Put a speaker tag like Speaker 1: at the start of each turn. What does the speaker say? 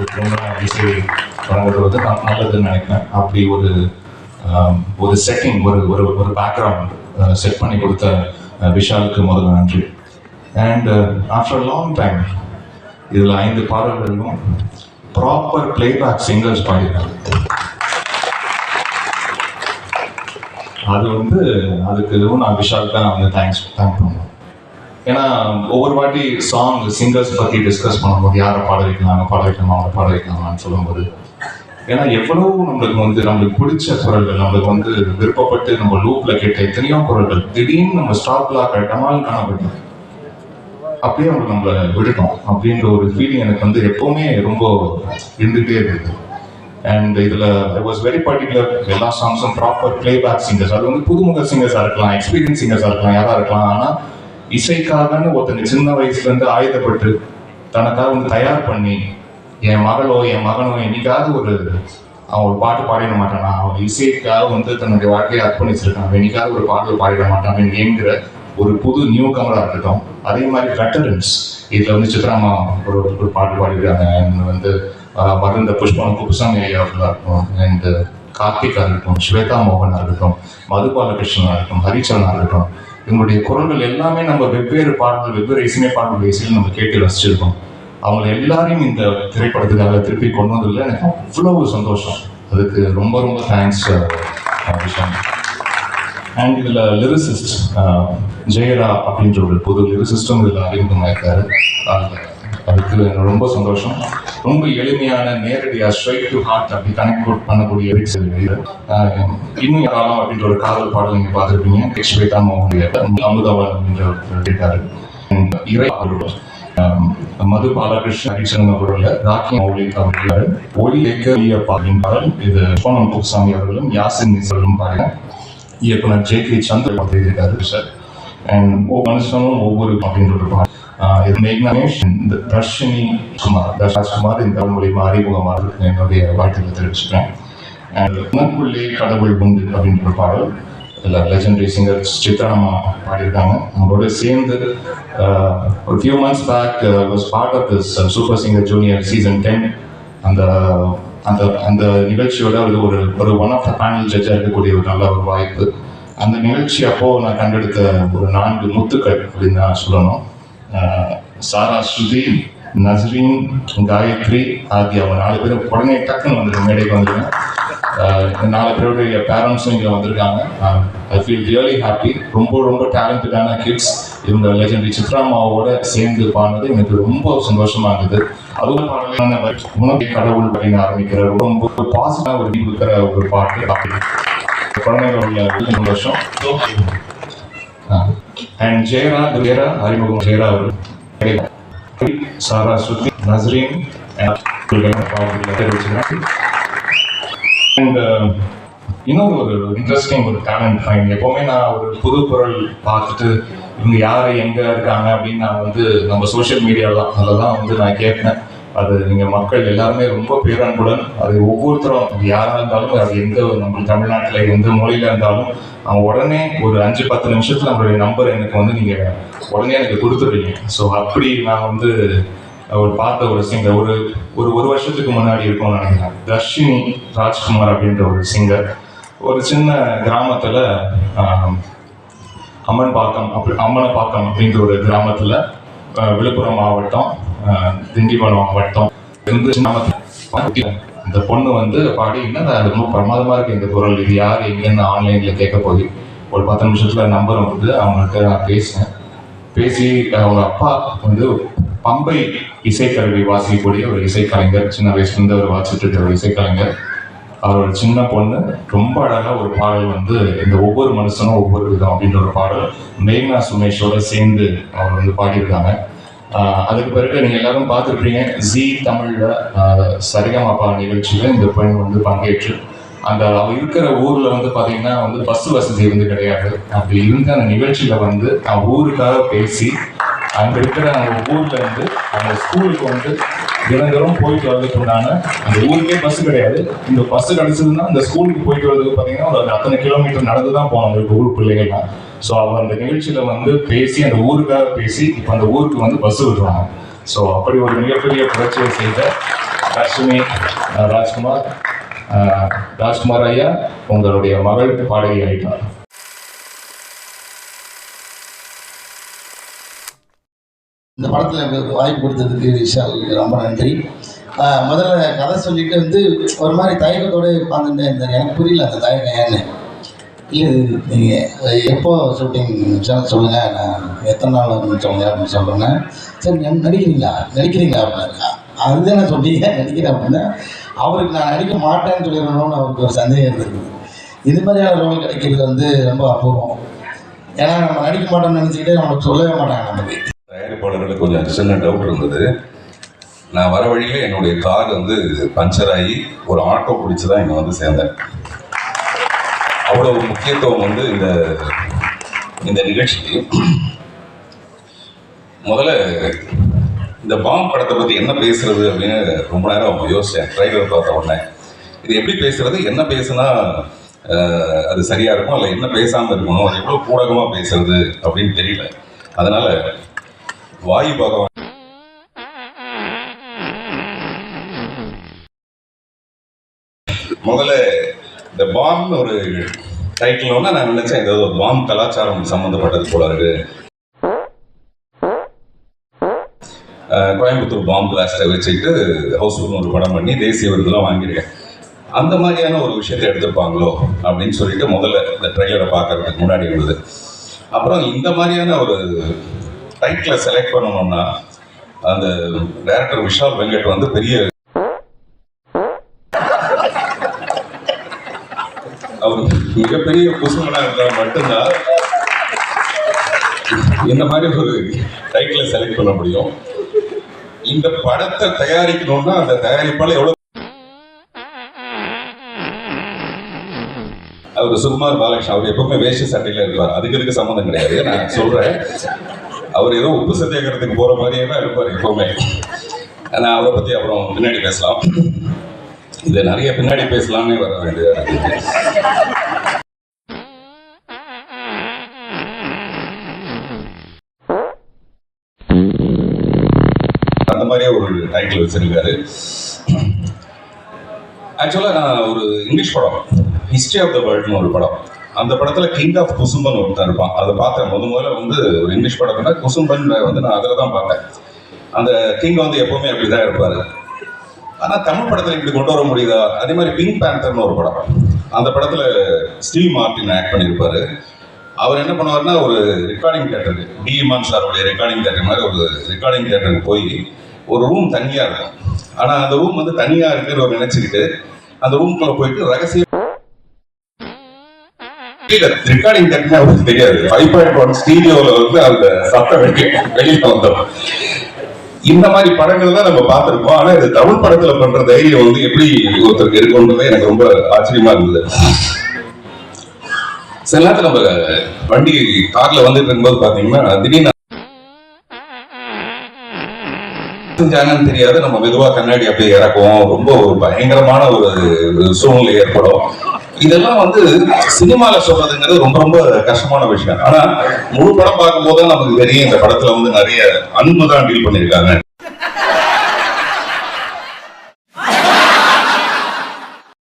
Speaker 1: ஒரு இசை வழங்குறது நான் நல்லதுன்னு நினைக்கிறேன் அப்படி ஒரு ஒரு செட்டிங் ஒரு ஒரு ஒரு பேக்ரவுண்ட் செட் பண்ணி கொடுத்த விஷாலுக்கு முதல்ல நன்றி அண்ட் ஆஃப்டர் லாங் டைம் இதில் ஐந்து பாடல்களும் ப்ராப்பர் பிளேபேக் சிங்கர்ஸ் பாடினாங்க அது வந்து அதுக்கு இதுவும் நான் விஷாலுக்கு தான் நான் வந்து தேங்க்ஸ் தேங்க் பண்ணுவேன். ஏன்னா ஒவ்வொரு வாட்டி சாங் சிங்கர்ஸ் பற்றி டிஸ்கஸ் பண்ணும்போது யாரை பாட வைக்கலாம் பாட வைக்கலாமா அவரை பாட வைக்கலாமான்னு சொல்லும்போது ஏன்னா எவ்வளவு நம்மளுக்கு வந்து நம்மளுக்கு பிடிச்ச குரல்கள் நம்மளுக்கு வந்து விருப்பப்பட்டு நம்ம லூப்ல கேட்ட எத்தனையோ குரல்கள் திடீர்னு நம்ம ஸ்டாப் லாக் காணப்பட்டோம் அப்படியே அவங்க நம்மளை விட்டுட்டோம் அப்படின்ற ஒரு ஃபீலிங் எனக்கு வந்து எப்பவுமே ரொம்ப இருந்துகிட்டே இருக்குது அண்ட் இதில் ஐ வாஸ் வெரி பர்டிகுலர் எல்லா சாங்ஸும் ப்ராப்பர் பிளேபேக் சிங்கர்ஸ் அது வந்து புதுமுக சிங்கர்ஸாக இருக்கலாம் எக்ஸ்பீரியன்ஸ் சிங்கர்ஸாக இருக்கலாம் யாராக இருக்கலாம் ஆனால் இசைக்காகன்னு ஒருத்தங்க சின்ன வயசுல இருந்து ஆயுதப்பட்டு தனக்காக வந்து தயார் பண்ணி என் மகளோ என் மகனோ என்னைக்காவது ஒரு அவன் ஒரு பாட்டு பாடிட மாட்டானா? அவன் இசைக்காக வந்து தன்னுடைய வாழ்க்கையை அர்ப்பணிச்சிருக்கான். அவன் என்னைக்காவது ஒரு பாடல் பாடிட மாட்டான் என்கிற ஒரு புது நியூ கமராக இருக்கட்டும். அதே மாதிரி வெட்டரன்ஸ் இதில் வந்து சித்ராமா ஒரு ஒரு பாட்டு பாடிருக்காங்க அண்ட் வந்து மருந்த புஷ்பம் குப்புசாமி ஐயா இருக்கும் இருக்கட்டும். அண்ட் கார்த்திகா இருக்கட்டும் ஸ்வேதா மோகனாக இருக்கட்டும் மதுபாலகிருஷ்ணனாக இருக்கட்டும் ஹரிச்சரனா இருக்கட்டும். எங்களுடைய குரல்கள் எல்லாமே நம்ம வெவ்வேறு பாடல்கள் வெவ்வேறு இசைமை பாடல்கள் இசையில் நம்ம கேட்டு ரசிச்சிருக்கோம். அவங்க எல்லாரையும் இந்த திரைப்படத்துக்காக திருப்பி கொண்டு வந்ததுல எனக்கு அவ்வளவு சந்தோஷம். அதுக்கு ரொம்ப ரொம்ப தேங்க்ஸ் விஷயம் அண்ட் இதில் லிரிசிஸ்ட் ஜெயரா அப்படின்ற ஒரு புது லிரிசிஸ்டும் இதில் அறிமுகமாயிருக்காரு. அது- அதுக்கு எனக்கு ரொம்ப சந்தோஷம். ரொம்ப எளிமையான நேரடியாக ஸ்ட்ரைட் டு ஹார்ட் அப்படி கனெக்ட் பண்ணக்கூடிய lyrics இன்னும் யாராலும் அப்படின்ற ஒரு காதல் பாடல் நீங்கள் பார்த்துருப்பீங்க. ஸ்வேதா மோகன் அமுதவன் அப்படின்ற ஒரு கேட்டார். இறை மது பாலகிருஷ்ணன் ஹரிச்சந்திரன் அவர்கள் ராக்கி மௌலி அவர்கள் ஒளி ஏக்க பாடின் பாடல் இது சோனம் குப்சாமி அவர்களும் யாசின் நிசர்களும் பாடல இயக்குனர் ஜே கே சந்திர எழுதியிருக்காரு சார். அண்ட் ஒவ்வொரு மனுஷனும் ஒவ்வொரு அப்படின்ற ஒரு பாடல். மேக்னேஷ் இந்த தர்ஷினி குமார் தர்ஷாஜ்குமார் இந்த தமிழ் மூலியமா அறிமுகமாக இருக்கு என்னுடைய வாழ்த்துக்களை தெரிவிச்சுக்கிறேன் அண்ட் உனக்குள்ளே கடவுள் உண்டு அப்படின்ற ஒரு பாடல் இதில் லெஜண்டரி சிங்கர் சித்ராமா பாடியிருக்காங்க அவங்களோட சேர்ந்து ஒரு few months back was part of this super singer junior season ten அந்த அந்த அந்த நிகழ்ச்சியோட ஒரு ஒரு ஒரு ஒன் ஆஃப் த பேனல் ஜட்ஜாக இருக்கக்கூடிய ஒரு நல்ல ஒரு வாய்ப்பு. அந்த நிகழ்ச்சி அப்போது நான் கண்டெடுத்த ஒரு நான்கு முத்துக்கள் அப்படின்னு நான் சொல்லணும். சாரா ஸ்ருதி நஸ்ரீன் காயத்ரி ஆகிய அவங்க நாலு பேரும் உடனே டக்குன்னு வந்துருக்கு மேடைக்கு வந்துருங்க. நாலு பேருடைய பேரண்ட்ஸும் இங்கே வந்திருக்காங்க. ஐ ஃபீல் ரியலி ஹாப்பி ரொம்ப ரொம்ப டேலண்டடான கிட்ஸ் இவங்க லெஜண்டரி சித்ராமாவோட சேர்ந்து பாடினது எனக்கு ரொம்ப சந்தோஷமா இருந்தது. அதுவும் பாடலான உணவை கடவுள் அப்படின்னு ஆரம்பிக்கிற ரொம்ப பாசிட்டிவா ஒரு கொடுக்குற ஒரு பாட்டு. அப்படி. குழந்தைகள் சந்தோஷம். அண்ட் ஜெயரா ஜெயரா அறிமுகம் ஜெயரா அவர்கள் சாரா சுத்தி நஸ்ரீன் அண்ட் இன்னொரு ஒரு இன்ட்ரெஸ்டிங் ஒரு டேலண்ட் ஃபைன் எப்போவுமே நான் ஒரு புது குரல் பார்த்துட்டு இவங்க யார் எங்கே இருக்காங்க அப்படின்னு நான் வந்து நம்ம சோஷியல் மீடியாவில் அதெல்லாம் அதில் தான் வந்து நான் கேட்பேன். அது நீங்கள் மக்கள் எல்லாருமே ரொம்ப பேரன்புடன் அது ஒவ்வொருத்தரும் யாராக இருந்தாலும் அது எந்த நம்ம தமிழ்நாட்டில் எந்த மொழியில் இருந்தாலும் அவங்க உடனே ஒரு அஞ்சு பத்து நிமிஷத்தில் நம்மளுடைய நம்பர் எனக்கு வந்து நீங்கள் உடனே எனக்கு கொடுத்துருவீங்க ஸோ அப்படி நான் வந்து ஒரு பார்த்த ஒரு சிங்கர் ஒரு ஒரு ஒரு வருஷத்துக்கு முன்னாடி இருக்கும்னு நினைக்கிறேன். தர்ஷினி ராஜ்குமார் அப்படின்ற ஒரு சிங்கர் ஒரு சின்ன கிராமத்தில் அம்மன் பாக்கம் அப்படி அம்மனப்பாக்கம் அப்படின்ற ஒரு கிராமத்தில் விழுப்புரம் மாவட்டம் திண்டிவனம் வட்டம். இருந்து இந்த பொண்ணு வந்து பாடி அது ரொம்ப பிரமாதமா இருக்கு இந்த குரல். இது யார் எங்கன்னு ஆன்லைன்ல கேட்க போய் ஒரு பத்து நிமிஷத்துல நம்பர் வந்து அவங்கள்ட்ட நான் பேசினேன் பேசி அவங்க அப்பா வந்து பம்பை இசைக்கருவி வாசிக்கக்கூடிய ஒரு இசைக்கலைஞர் சின்ன வயசுலேருந்து அவர் வாசிட்டு இருக்கிற ஒரு இசைக்கலைஞர். அவரோட சின்ன பொண்ணு ரொம்ப அழகாக ஒரு பாடல் வந்து இந்த ஒவ்வொரு மனுஷனும் ஒவ்வொரு விதம் அப்படின்ற ஒரு பாடல் மெய்னா சுமேஷோட சேர்ந்து அவர் வந்து பாடியிருக்காங்க. அதுக்கு பிறகு நீங்க எல்லாரும் பார்த்துருப்பீங்க ஜி தமிழ்ல சரிகமாப்பா நிகழ்ச்சியில இந்த பெண் வந்து பங்கேற்று அந்த அவ இருக்கிற ஊர்ல வந்து பாத்தீங்கன்னா வந்து பஸ் வசதி வந்து கிடையாது. அப்படி இருந்த அந்த நிகழ்ச்சியில வந்து அவன் ஊருக்காக பேசி அங்க இருக்கிற அந்த ஊர்ல இருந்து அந்த ஸ்கூலுக்கு வந்து தினந்தோறும் போயிட்டு வரதுக்கு உண்டான அந்த ஊருக்கே பஸ் கிடையாது. இந்த பஸ் கிடைச்சதுன்னா அந்த ஸ்கூலுக்கு போயிட்டு வர்றதுக்கு பாத்தீங்கன்னா ஒரு அத்தனை கிலோமீட்டர் நடந்து தான் போகணும். அந்த ஊர் பிள்ளைகள்லாம். ஸோ அவங்க அந்த நிகழ்ச்சியில் வந்து பேசி அந்த ஊருக்காக பேசி இப்போ அந்த ஊருக்கு வந்து பஸ் விடுறாங்க. ஸோ அப்படி ஒரு மிகப்பெரிய புரட்சியை செய்த லட்சுமி ராஜ்குமார் ராஜ்குமார் ஐயா உங்களுடைய மகள் பாடகி ஆயிட்டார்.
Speaker 2: இந்த படத்தில் எனக்கு வாய்ப்பு கொடுத்ததுக்கு விஷால் ரொம்ப நன்றி. முதல்ல கதை சொல்லிட்டு வந்து ஒரு மாதிரி தயக்கத்தோடு உட்காந்துட்டு எனக்கு புரியல அந்த தயக்கம் ஏன்னு. இல்லை நீங்கள் எப்போ ஷூட்டிங் சொல்லுங்கள் நான் எத்தனை நாள் வரும்னு சொல்லுங்க அப்படின்னு சொல்கிறேங்க சரி நடிக்கிறீங்களா? நடிக்கிறீங்களா அப்படின்னா. அதுதானே சொன்னீங்க நடிக்கிறேன் அப்படின்னா அவருக்கு நான் நடிக்க மாட்டேன்னு சொல்லிடணும்னு அவருக்கு ஒரு சந்தேகம் இருந்திருக்குது இது மாதிரியான ரோல் கிடைக்கிறது வந்து ரொம்ப அபூர்வம். ஏன்னா நம்ம நடிக்க மாட்டோம்னு நினச்சிக்கிட்டே நம்மளுக்கு சொல்லவே மாட்டாங்க நமக்கு
Speaker 3: தயாரிப்பாளர்களுக்கு கொஞ்சம் சின்ன டவுட் இருந்தது. நான் வர வழியில் என்னுடைய கார் வந்து பஞ்சர் ஆகி ஒரு ஆட்டோ பிடிச்சி தான் இங்கே வந்து சேர்ந்தேன். அவ்வளோ முக்கியத்துவம் வந்து இந்த இந்த நிகழ்ச்சிக்கு முதல்ல இந்த பாம் படத்தை பற்றி என்ன பேசுறது அப்படின்னு ரொம்ப நேரம் யோசித்தேன் ட்ரைலர் பார்த்த உடனே. இது எப்படி பேசுறது? என்ன பேசுனா அது சரியாக இருக்கும்? இல்லை என்ன பேசாமல் இருக்கணும்? அது எவ்வளோ பூடகமாக பேசுறது? அப்படின்னு தெரியல. அதனால வாயு பகவான் முதல்ல இந்த பாம்னு ஒரு டைட்டில் ஒன்று நான் நினைச்சேன் ஏதோ ஒரு பாம் கலாச்சாரம் சம்மந்தப்பட்டது போல இருக்கு. கோயம்புத்தூர் பாம் பிளாஸ்டை வச்சுக்கிட்டு ஹவுஸ்ஃபுல்னு ஒரு படம் பண்ணி தேசிய விருதுலாம் வாங்கியிருக்கேன். அந்த மாதிரியான ஒரு விஷயத்தை எடுத்திருப்பாங்களோ அப்படின்னு சொல்லிட்டு முதல்ல இந்த ட்ரெய்லரை பார்க்கறதுக்கு முன்னாடி இருந்தது. அப்புறம் இந்த மாதிரியான ஒரு டைட்டில் செலக்ட் பண்ணணும்னா அந்த டைரக்டர் விஷால் வெங்கட் வந்து பெரிய அவர் மிகப்பெரிய குசுமனா இருந்தால் மட்டும்தான் இந்த மாதிரி ஒரு டைட்டிலை செலக்ட் பண்ண முடியும். இந்த படத்தை தயாரிக்கணும்னா அந்த தயாரிப்பால் எவ்வளவு அவர் சுகுமார் பாலகிருஷ்ணன் அவர் எப்பவுமே வேஷ்டி சட்டையில இருப்பார். அதுக்கு இதுக்கு சம்மந்தம் கிடையாது. நான் சொல்றேன். அவர் ஏதோ உப்பு சத்தியாகிறதுக்கு போற மாதிரியே தான் இருப்பார் எப்பவுமே. நான் அவரை பத்தி அப்புறம் பின்னாடி பேசலாம். இது நிறைய பின்னாடி பேசலாம்னே வர வேண்டியதாக இருக்கு. மாதிரியே ஒரு டைட்டில் வச்சிருக்காரு. ஆக்சுவலாக நான் ஒரு இங்கிலீஷ் படம் ஹிஸ்ட்ரி ஆஃப் த வேர்ல்ட்னு ஒரு படம். அந்த படத்தில் கிங் ஆஃப் குசும்பன் ஒருத்தன் இருப்பான். அதை பார்த்தேன். முத முதல்ல வந்து ஒரு இங்கிலீஷ் படத்தில் குசும்பன் வந்து நான் அதில் தான் பார்த்தேன். அந்த கிங் வந்து எப்பவுமே அப்படி தான் இருப்பார். ஆனால் தமிழ் படத்தில் இப்படி கொண்டு வர முடியுதா? அதே மாதிரி பிங்க் பேந்தர்னு ஒரு படம். அந்த படத்தில் ஸ்டீவ் மார்டின் ஆக்ட் பண்ணியிருப்பார் அவர் என்ன பண்ணுவாருன்னா ஒரு ரெக்கார்டிங் தேட்டருக்கு டி இமான் ரெக்கார்டிங் தேட்டர் மாதிரி ஒரு ரெக்கார்டிங் தேட்டருக்கு போய் ஒரு ரூம் தனியாக இருக்கும். ஆனால் அந்த ரூம் வந்து தனியாக இருக்குன்னு ஒரு நினச்சிக்கிட்டு அந்த ரூம்குள்ளே போயிட்டு ரகசிய ரெக்கார்டிங் தேட்டர்னா அவருக்கு தெரியாது. ஃபைவ் பாயிண்ட் ஒன் ஸ்டீடியோவில் வந்து அந்த சத்தம் வெளியில் வந்தோம். இந்த மாதிரி படங்கள் தான் நம்ம பார்த்துருக்கோம். ஆனா இது தமிழ் படத்துல பண்ற தைரியம் வந்து எப்படி ஒருத்தருக்கு இருக்கும்ன்றது எனக்கு ரொம்ப ஆச்சரியமா இருந்தது. சில நேரத்தில் நம்ம வண்டி கார்ல வந்துட்டு இருக்கும்போது பாத்தீங்கன்னா திடீர்னு செஞ்சாங்கன்னு தெரியாது நம்ம மெதுவா கண்ணாடி அப்படியே இறக்குவோம். ரொம்ப ஒரு பயங்கரமான ஒரு சூழ்நிலை ஏற்படும். இதெல்லாம் வந்து சினிமால சொல்றதுங்கிறது ரொம்ப ரொம்ப கஷ்டமான விஷயம். ஆனா முழு படம் பார்க்கும்போது நமக்கு தெரியும் இந்த படத்துல வந்து நிறைய அன்பு தான் டீல் பண்ணியிருக்காங்க.